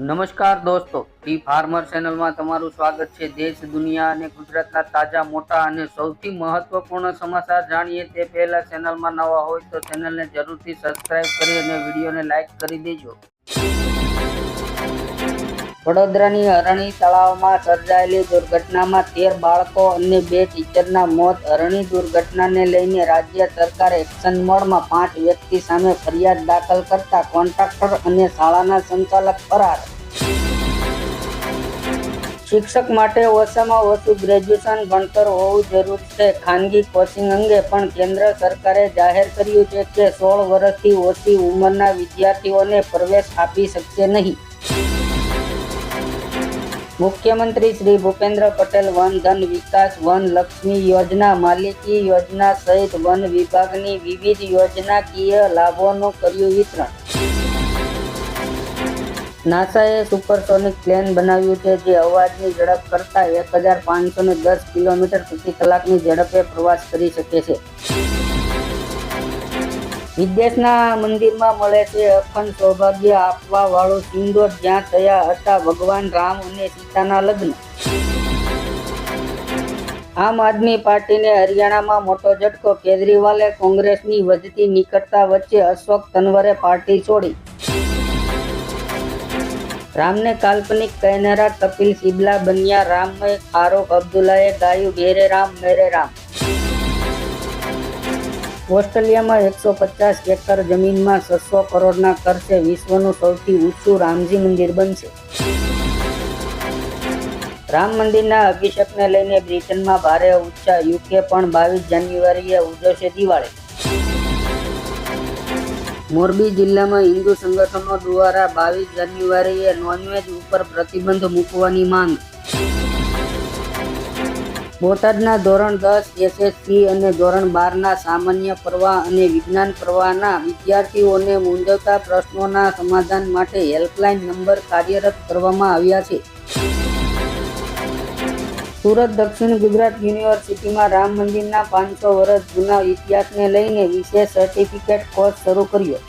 નમસ્કાર દોસ્તો, T farmer ચેનલમાં તમારું સ્વાગત છે. દેશ, દુનિયા અને ગુજરાતના તાજા, મોટા અને સૌથી મહત્વપૂર્ણ સમાચાર જાણીએ તે પહેલા ચેનલમાં નવા હોય તો ચેનલને જરૂરથી સબસ્ક્રાઇબ કરી અને વિડીયોને લાઈક કરી દેજો. વડોદરાની અરણી તળાવમાં સર્જાયેલી દુર્ઘટનામાં તેર બાળકો અને બે ટીચરના મોત. અરણી દુર્ઘટનાને લઈને રાજ્ય સરકાર એક્શન મોડમાં પાંચ વ્યક્તિ સામે ફરિયાદ દાખલ કરતા કોન્ટ્રાક્ટર અને શાળાના સંચાલક ફરાર. શિક્ષક માટે ઓછામાં ઓછું ગ્રેજ્યુએશન ભણતર હોવું જરૂર છે. ખાનગી કોચિંગ અંગે પણ કેન્દ્ર સરકારે જાહેર કર્યું છે કે સોળ વર્ષથી ઓછી ઉંમરના વિદ્યાર્થીઓને પ્રવેશ આપી શકશે નહીં. મુખ્યમંત્રી શ્રી ભૂપેન્દ્ર પટેલ વન ધન વિકાસ વન લક્ષ્મી યોજના, માલિકી યોજના સહિત વન વિભાગની વિવિધ યોજનાકીય લાભોનું કર્યું વિતરણ. નાસાએ સુપરસોનિક પ્લેન બનાવ્યું છે જે અવાજની ઝડપ કરતા એક હજાર પાંચસો દસ કિલોમીટર પ્રતિ કલાકની ઝડપે પ્રવાસ કરી શકે છે. વિદેશના મંદિરમાં મળે છે અખંડ સૌભાગ્ય આપવા વાળો સિંદૂર. જ્યાં થયા હતા ભગવાન રામ અને સીતાના લગ્ન. આમ આદમી પાર્ટીને હરિયાણામાં મોટો ઝટકો. કેજરીવાલે કોંગ્રેસની વધતી નિકટતા વચ્ચે અશોક તનવરે પાર્ટી છોડી. રામને કાલ્પનિક કહેનારા કપિલ સિબલા બન્યા. રામમય ફારૂક અબ્દુલ્લાએ ગાયું ઘેરે રામ, મેરે રામ. ઓસ્ટ્રેલિયામાં એકસો પચાસ એકર જમીનમાં છસો કરોડના ખર્ચે વિશ્વનું સૌથી ઊંચું રામજી મંદિર બનશે. રામ મંદિરના અભિષેકને લઈને બ્રિટનમાં ભારે ઉત્સાહ, યુકે પણ બાવીસ જાન્યુઆરીએ ઉજવશે દિવાળી. મોરબી જિલ્લામાં હિન્દુ સંગઠનો દ્વારા બાવીસ જાન્યુઆરીએ નોનવેજ ઉપર પ્રતિબંધ મૂકવાની માંગ. બોટાદના ધોરણ દસ, એસએસસી અને ધોરણ બારના સામાન્ય પ્રવાહ અને વિજ્ઞાન પ્રવાહના વિદ્યાર્થીઓને મૂંઝવતા પ્રશ્નોના સમાધાન માટે હેલ્પલાઇન નંબર કાર્યરત કરવામાં આવ્યા છે. સુરત દક્ષિણ ગુજરાત યુનિવર્સિટીમાં રામ મંદિરના પાંચસો વર્ષ જૂના ઇતિહાસને લઈને વિશેષ સર્ટિફિકેટ કોર્સ શરૂ કર્યો.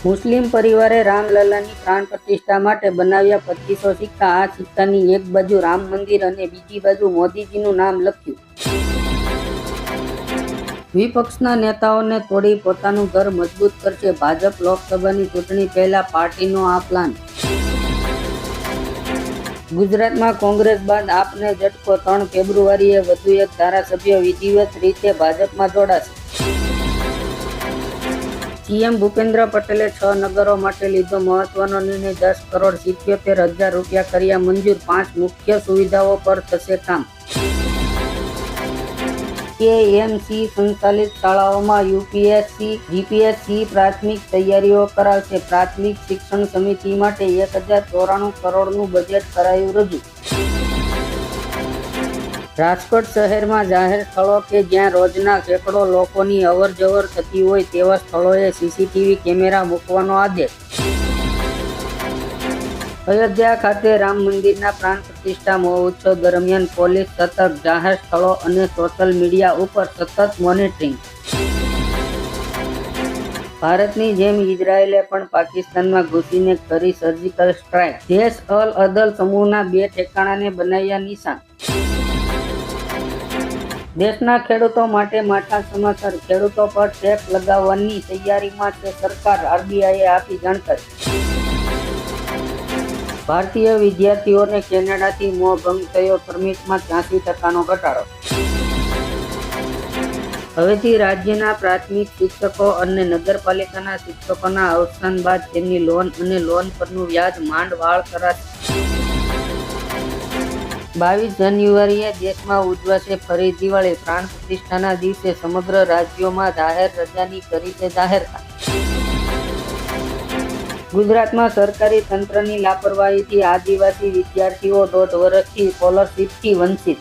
મુસ્લિમ પરિવારે રામલલ્લાની પ્રાણ પ્રતિષ્ઠા માટે બનાવ્યા પચીસો સિક્કા. આ સિક્કાની એક બાજુ રામ મંદિર અને બીજી બાજુ મોદીજીનું નામ લખ્યું. વિપક્ષના નેતાઓને તોડી પોતાનું ઘર મજબૂત કરશે ભાજપ લોકસભાની ચૂંટણી પહેલા પાર્ટીનો આ પ્લાન ગુજરાતમાં કોંગ્રેસ બાદ આપને ઝટકો. ત્રણ ફેબ્રુઆરીએ વધુ એક ધારાસભ્ય વિધિવત રીતે ભાજપમાં જોડાશે. સીએમ ભૂપેન્દ્ર પટેલે છ નગરો માટે લીધો મહત્વનો નિર્ણય. દસ કરોડ સિત્યોતેર હજાર રૂપિયા કર્યા મંજૂર. પાંચ મુખ્ય સુવિધાઓ પર થશે કામ. કેએમસી સંચાલિત શાળાઓમાં યુપીએસસી, જીપીએસસી પ્રાથમિક તૈયારીઓ કરાવશે. પ્રાથમિક શિક્ષણ સમિતિ માટે એક હજાર ચોરાણું કરોડનું બજેટ કરાયું રજૂ. રાજકોટ શહેરમાં જાહેર સ્થળો કે જ્યાં રોજના સેંકડો લોકોની અવર જવર થતી હોય તેવા સ્થળોએ સીસીટીવી કેમેરા મૂકવાનો આદેશ. અયોધ્યા ખાતે રામ મંદિરના પ્રાણ પ્રતિષ્ઠા મહોત્સવ દરમિયાન પોલીસ સતત જાહેર સ્થળો અને સોશિયલ મીડિયા ઉપર સતત મોનિટરિંગ. ભારતની જેમ ઇઝરાયેલે પણ પાકિસ્તાનમાં ઘૂસીને કરી સર્જિકલ સ્ટ્રાઇક દેશ અલ અદલ સમૂહના બે ઠેકાણાને બનાવ્યા નિશાન. દેશના ખેડૂતો માટે માઠા સમાચાર. ખેડૂતો પર ટેક્સ લગાવવાની તૈયારીમાં છે સરકાર આરબીઆઈએ આપી જાણકારી. ભારતીય વિદ્યાર્થીઓને કેનેડાથી મોહ ભંગ થયો પરમિટમાં ત્યાંસી ટકાનો ઘટાડો. હવેથી રાજ્યના પ્રાથમિક શિક્ષકો અને નગરપાલિકાના શિક્ષકોના અવસાન બાદ તેમની લોન અને લોન પરનું વ્યાજ માંડ વાળ કરાશે. બાવીસ જાન્યુઆરીએ દેશમાં ઉજવાશે ફરી દિવાળી પ્રાણ પ્રતિષ્ઠાના દિવસે સમગ્ર રાજ્યોમાં જાહેર રજાની કરી છે જાહેરતા. ગુજરાતમાં સરકારી તંત્રની લાપરવાહીથી આદિવાસી વિદ્યાર્થીઓ દોઢ વર્ષથી સ્કોલરશીપથી વંચિત.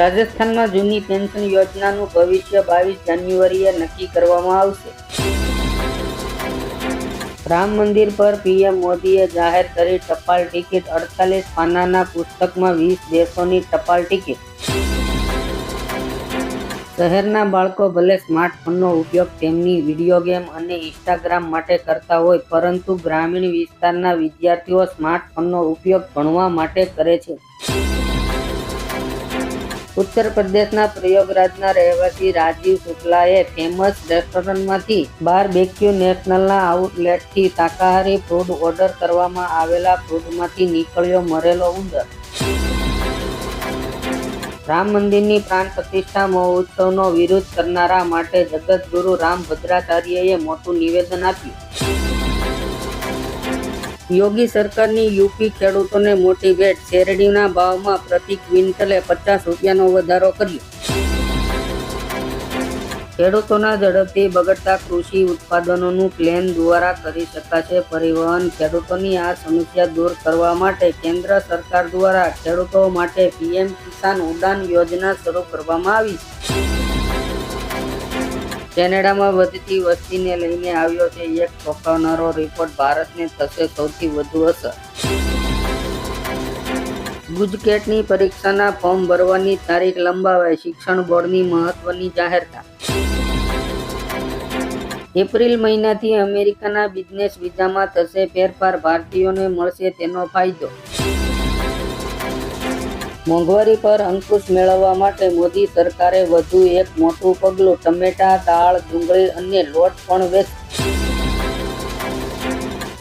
રાજસ્થાનમાં જૂની પેન્શન યોજનાનું ભવિષ્ય બાવીસ જાન્યુઆરીએ નક્કી કરવામાં આવશે. રામ મંદિર પર પીએમ મોદીએ જાહેર કરી ટપાલ ટિકિટ, અડતાલીસ પાનાના પુસ્તકમાં વીસ દેશોની ટપાલ ટિકિટ. શહેરના બાળકો ભલે સ્માર્ટફોનનો ઉપયોગ તેમની વીડિયો ગેમ અને ઇન્સ્ટાગ્રામ માટે કરતા હોય, પરંતુ ગ્રામીણ વિસ્તારના વિદ્યાર્થીઓ સ્માર્ટફોનનો ઉપયોગ ભણવા માટે કરે છે. ઉત્તર પ્રદેશના પ્રયોગરાજના રહેવાસી રાજીવ શુક્લાએ ફેમસ રેસ્ટોરન્ટમાંથી બારબેક્યુ નેશનલના આઉટલેટથી શાકાહારી ફૂડ ઓર્ડર કરવામાં આવેલા ફૂડમાંથી નીકળ્યો મરેલો ઉંદર. રામ મંદિરની પ્રાણ પ્રતિષ્ઠા મહોત્સવનો વિરોધ કરનારા માટે જગતગુરુ રામ ભદ્રાચાર્યએ મોટું નિવેદન આપ્યું. યોગી સરકારની યુપી ખેડૂતોને મોટી ભેટ શેરડીના ભાવમાં પ્રતિ ક્વિન્ટલે પચાસ રૂપિયાનો વધારો કર્યો. ખેડૂતોના ઝડપથી બગડતા કૃષિ ઉત્પાદનોનું પ્લેન દ્વારા કરી શકાશે પરિવહન. ખેડૂતોની આ સમસ્યા દૂર કરવા માટે કેન્દ્ર સરકાર દ્વારા ખેડૂતો માટે પીએમ કિસાન ઉડાન યોજના શરૂ કરવામાં આવી છે. કેનેડામાં વધતી વસ્તીને લઈને આવ્યો છે એક ચોંકાવનારો રિપોર્ટ ભારતને થશે સૌથી વધુ અસર. ગુજકેટની પરીક્ષાના ફોર્મ ભરવાની તારીખ લંબાવાય, શિક્ષણ બોર્ડની મહત્વની જાહેરતા. એપ્રિલ મહિનાથી અમેરિકાના બિઝનેસ વિઝામાં થશે ફેરફાર, ભારતીયોને મળશે તેનો ફાયદો. મોંઘવારી પર અંકુશ મેળવવા માટે મોદી સરકારે વધુ એક મોટું પગલું ટમેટા, દાળ, ડુંગળી અને લોટ પણ વેચ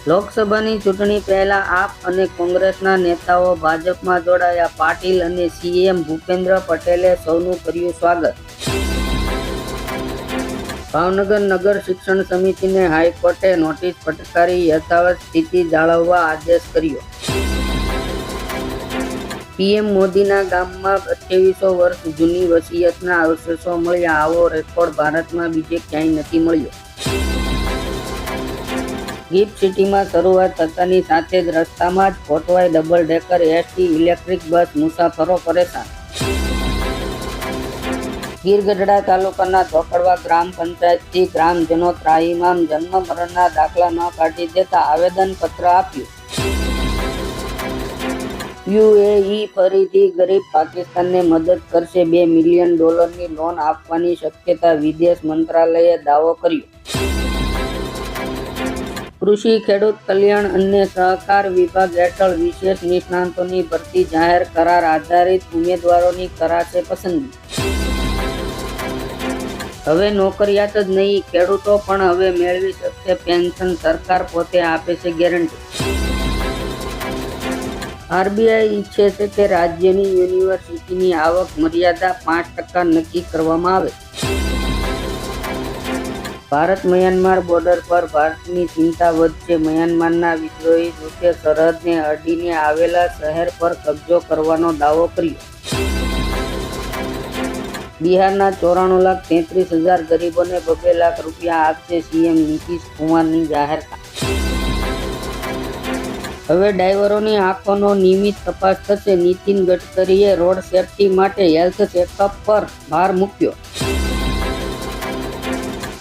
લોકસભાની ચૂંટણી પહેલા આપ અને કોંગ્રેસના નેતાઓ ભાજપમાં જોડાયા. પાટીલ અને સીએમ ભૂપેન્દ્ર પટેલે સૌનું કર્યું સ્વાગત. ભાવનગર નગર શિક્ષણ સમિતિને હાઈકોર્ટે નોટિસ ફટકારી યથાવત સ્થિતિ જાળવવા આદેશ કર્યો. પીએમ મોદીના ગામમાં અઠ્યાવીસો વર્ષ જૂની વસિયતના અવશેષો મળ્યા. આવો રેકોર્ડ ભારતમાં બીજે ક્યાંય નથી મળ્યો. ગિફ્ટ સિટીમાં શરૂઆત થતાની સાથે જ રસ્તામાં જ ખોટવાય double decker ST electric bus મુસાફરો પરેશાન. ગીરગઢડા તાલુકાના ધોકડવા ગ્રામ પંચાયતથી ગ્રામજનો ત્રાહીમામ જન્મ મરણના દાખલા ન કાઢી દેતા આવેદનપત્ર આપ્યું. યુએઈ ફરીથી ગરીબ પાકિસ્તાનને મદદ કરશે. બે મિલિયન ડોલરની લોન આપવાની શક્યતા વિદેશ મંત્રાલયે દાવો કર્યો. કૃષિ, ખેડૂત કલ્યાણ અને સહકાર વિભાગ હેઠળ વિશેષ નિષ્ણાંતોની ભરતી જાહેર કરાર આધારિત ઉમેદવારોની કરાશે પસંદગી. હવે નોકરિયાત જ નહીં, ખેડૂતો પણ હવે મેળવી શકશે. પેન્શન સરકાર પોતે આપે છે ગેરંટી. આરબીઆઈ ઈચ્છે છે કે રાજ્યની યુનિવર્સિટીની આવક મર્યાદા પાંચ ટકા નક્કી કરવામાં આવે. ભારત મ્યાનમાર બોર્ડર પર ભારતની ચિંતા વધશે. મ્યાનમારના વિદ્રોહી જૂથે સરહદને અડીને આવેલા શહેર પર કબજો કરવાનો દાવો કર્યો. બિહારના ચોરાણું લાખ તેત્રીસ હજાર ગરીબોને બબે લાખ રૂપિયા આપશે સીએમ નીતિશ કુમારની જાહેરતા હવે ડ્રાઈવરોની આંખોનો નિયમિત તપાસ થશે. નીતિન ગડકરીએ રોડ સેફટી માટે હેલ્થ ચેકઅપ પર ભાર મૂક્યો.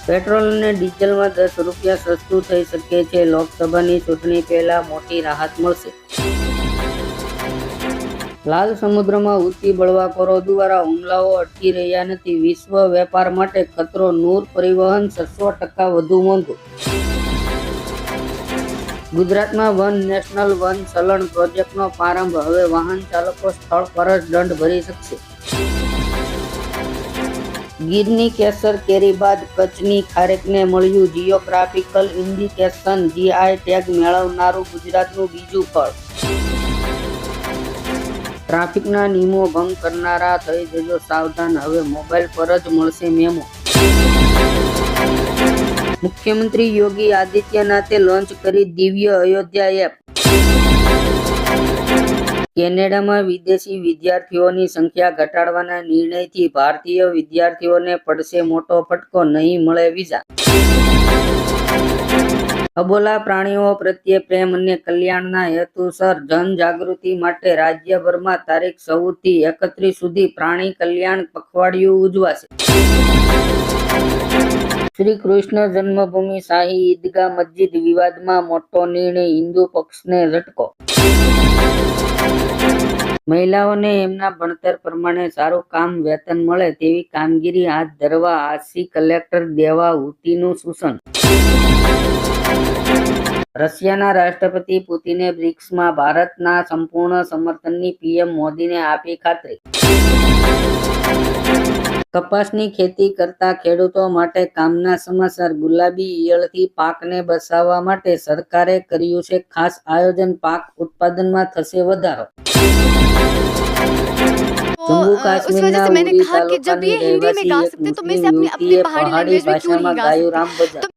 પેટ્રોલ અને ડીઝલમાં દસ રૂપિયા સસ્તું થઈ શકે છે. લોકસભાની ચૂંટણી પહેલા મોટી રાહત મળશે. લાલ સમુદ્રમાં હુતી બળવાખોરો દ્વારા હુમલાઓ અટકી રહ્યા નથી. વિશ્વ વેપાર માટે ખતરો, નૂર પરિવહન, છસો ટકા વધુ મોંઘું. ગુજરાતમાં વન નેશનલ વન ચલણ પ્રોજેક્ટનો પ્રારંભ. હવે વાહન ચાલકો સ્થળ પર જ દંડ ભરી શકશે. ગીરની કેસર કેરી બાદ કચ્છની ખારેકને મળ્યું જીઓગ્રાફિકલ ઇન્ડિકેશન. જીઆઈ ટેગ મેળવનારું ગુજરાતનું બીજું ફળ. ટ્રાફિકના નિયમો ભંગ કરનારા થઈ જજો સાવધાન. હવે મોબાઈલ પર જ મળશે મેમો. મુખ્યમંત્રી યોગી આદિત્યનાથે લોન્ચ કરી દિવ્ય અયોધ્યા એપ. કેનેડામાં વિદેશી વિદ્યાર્થીઓની સંખ્યા ઘટાડવાના નિર્ણયથી ભારતીય વિદ્યાર્થીઓને પડશે મોટો ફટકો, નહીં મળે વિઝા. અબોલા પ્રાણીઓ પ્રત્યે પ્રેમ અને કલ્યાણના હેતુસર જનજાગૃતિ માટે રાજ્યભરમાં તારીખ સૌથી એકત્રીસ સુધી પ્રાણી કલ્યાણ પખવાડિયું ઉજવાશે. શ્રી કૃષ્ણ જન્મભૂમિ શાહી ઈદગાહ મસ્જિદ વિવાદમાં મોટો નિર્ણય હિન્દુ પક્ષને ઝટકો. મહિલાઓને એમના ભણતર પ્રમાણે સારું કામ, વેતન મળે તેવી કામગીરી હાથ ધરવા આસી કલેક્ટર દેવા હુતીનું સૂચન રશિયાના રાષ્ટ્રપતિ પુતિને બ્રિક્સમાં ભારતના સંપૂર્ણ સમર્થનની પીએમ મોદીને આપી ખાતરી. કપાસની ખેતી કરતા ખેડૂતો માટે કામના સમાચાર ગુલાબી ઈયળથી પાકને બચાવવા માટે સરકારે કર્યું છે ખાસ આયોજન પાક ઉત્પાદનમાં થશે વધારો तो જમ્મુ अ, उस वजह કાશ્મીરના से मैंने ઉરી कहा कि जब ये તાલુકાની हिंदी में गा રહેવાસી એક सकते तो मैं મુસ્લિમ इसे अपनी अपनी યુવતીએ पहाड़ी પહાડી लैंग्वेज में क्यों ભાષામાં नहीं गा ગાયું सकती રામ ભજન